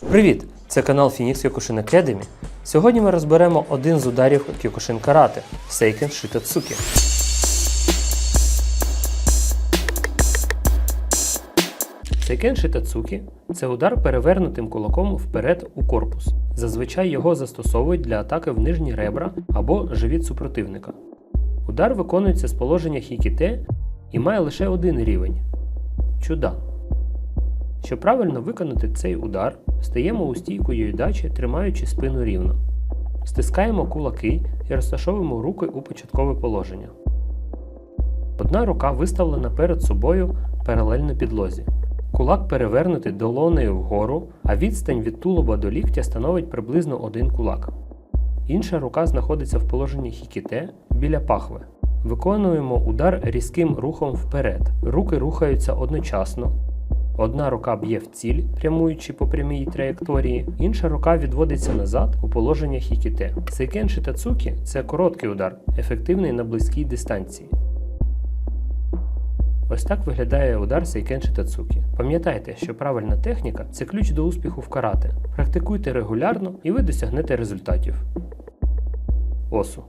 Привіт! Це канал Phoenix Kyokushin Academy. Сьогодні ми розберемо один з ударів Kyokushin Карате – Seiken Shitatsuki. Сейкен Шитацукі це удар перевернутим кулаком вперед у корпус. Зазвичай його застосовують для атаки в нижні ребра або живіт супротивника. Удар виконується з положення хікіте і має лише один рівень чуда. Щоб правильно виконати цей удар, стаємо у стійку юйдачі, тримаючи спину рівно. Стискаємо кулаки і розташовуємо руки у початкове положення. Одна рука виставлена перед собою паралельно підлозі. Кулак перевернутий долонею вгору, а відстань від тулуба до ліктя становить приблизно один кулак. Інша рука знаходиться в положенні хікіте біля пахви. Виконуємо удар різким рухом вперед. Руки рухаються одночасно. Одна рука б'є в ціль, прямуючи по прямій траєкторії, інша рука відводиться назад у положення хікіте. Сейкен Шитацукі це короткий удар, ефективний на близькій дистанції. Ось так виглядає удар Сейкен Шитацукі. Пам'ятайте, що правильна техніка це ключ до успіху в карате. Практикуйте регулярно і ви досягнете результатів. Осу.